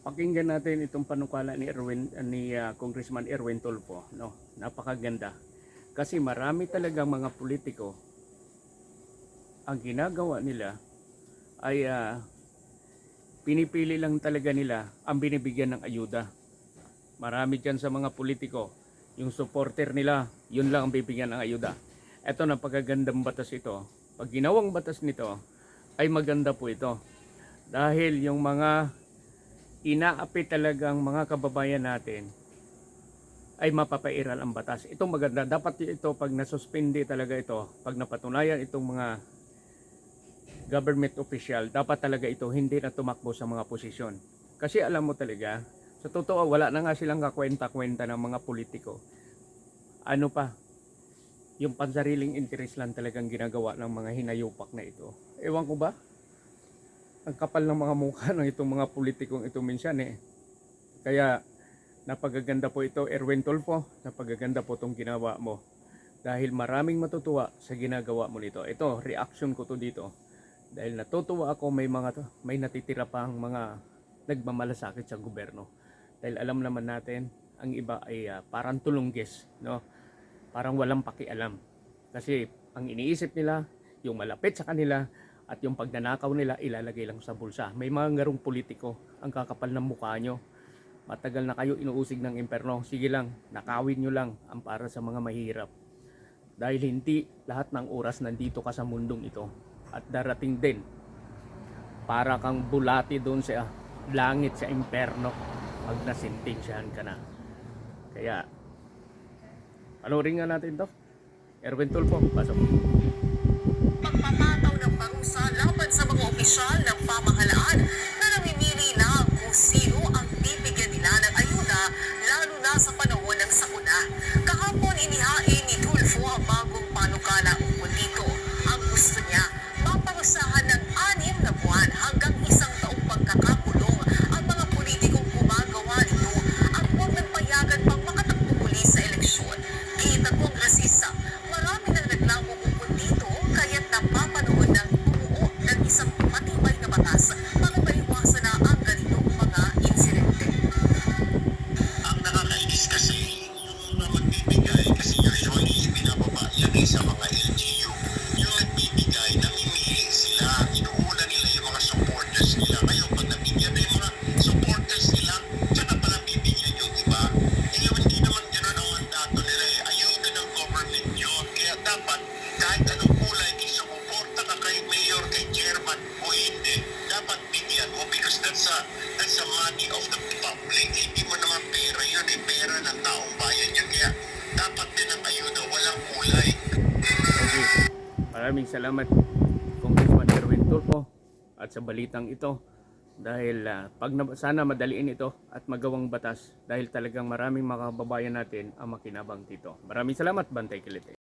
Pakinggan natin itong panukala ni Erwin ni ah, Congressman Erwin Tulfo, no. Napakaganda. Kasi marami talagang mga politiko ang ginagawa nila ay ah, pinipili lang talaga nila ang binibigyan ng ayuda. Marami dyan sa mga politiko, yung supporter nila, yun lang ang bibigyan ng ayuda. Ito napakagandang batas ito. Pag ginawang batas nito, ay maganda po ito. Dahil yung mga inaapi talagang mga kababayan natin ay mapapairal ang batas. Ito maganda. Dapat ito pag nasuspindi talaga ito, pag napatunayan itong mga government official, dapat talaga ito hindi na tumakbo sa mga posisyon. Kasi alam mo talaga, sa totoo wala na nga silang kakwenta-kwenta ng mga politiko. Ano pa, yung pansariling interest lang talagang ginagawa ng mga hinayupak na ito. Ewan ko ba? Ang kapal ng mga mukha ng itong mga politikong ito minsan eh. Kaya napagaganda po ito Erwin Tulfo, napagaganda po itong ginawa mo. Dahil maraming matutuwa sa ginagawa mo nito. Ito, reaction ko to dito. Dahil natutuwa ako may mga to, may natitira pang mga nagmamalasakit sa gobyerno. Dahil alam naman natin, ang iba ay ah, parang tulungges, no? Parang walang pakialam. Kasi ang iniisip nila, yung malapit sa kanila, at yung pagnanakaw nila ilalagay lang sa bulsa. May mga garong politiko ang kakapal ng mukha nyo. Matagal na kayo inuusig ng imperno. Sige lang, nakawin nyo lang ang para sa mga mahirap. Dahil hindi lahat ng oras nandito ka sa mundong ito. At darating din para kang bulati doon sa langit sa imperno pag nasintensyahan ka na. Kaya, panoorin nga natin to. Erwin Tulfo, pasok. Opisyal ng pamahalaan kulay, kung sumuporta ka kay mayor, kay chairman, dapat bigyan mo because that's a, of the public. Hindi naman pera yun eh. Pera ng taong bayan yun. Dapat din ayuda, walang kulay. Maraming salamat Congressman Erwin Tulfo at sa balitang ito dahil ah, pag na, sana madaliin ito at magawang batas dahil talagang maraming mga kababayan natin ang makinabang dito. Maraming salamat Bantay Kilite.